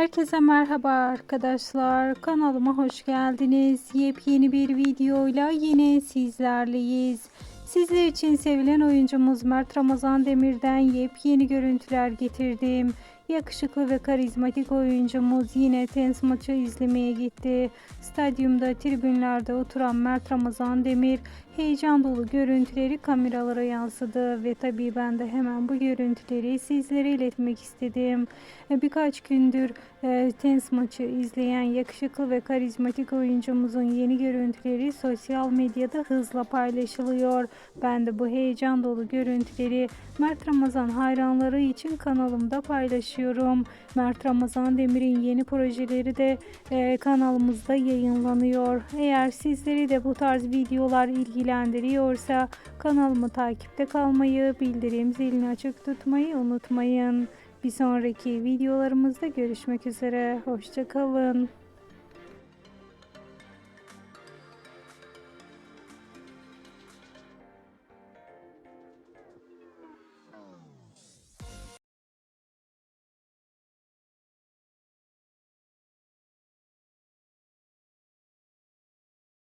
Herkese merhaba arkadaşlar. Kanalıma hoş geldiniz. Yepyeni bir videoyla yine sizlerleyiz. Sizler için sevilen oyuncumuz Mert Ramazan Demir'den yepyeni görüntüler getirdim. Yakışıklı ve karizmatik oyuncumuz yine tenis maçı izlemeye gitti. Stadyumda tribünlerde oturan Mert Ramazan Demir heyecan dolu görüntüleri kameralara yansıdı ve tabii ben de hemen bu görüntüleri sizlere iletmek istedim. E, Birkaç gündür e, tenis maçı izleyen yakışıklı ve karizmatik oyuncumuzun yeni görüntüleri sosyal medyada hızla paylaşılıyor. Ben de bu heyecan dolu görüntüleri Mert Ramazan hayranları için kanalımda paylaşıyorum. Mert Ramazan Demir'in yeni projeleri de e, kanalımızda yayınlanıyor. Eğer sizleri de bu tarz videolar ilgilendiriyorsa kanalımı takipte kalmayı, bildirim zilini açık tutmayı unutmayın. Bir sonraki videolarımızda görüşmek üzere. Hoşçakalın.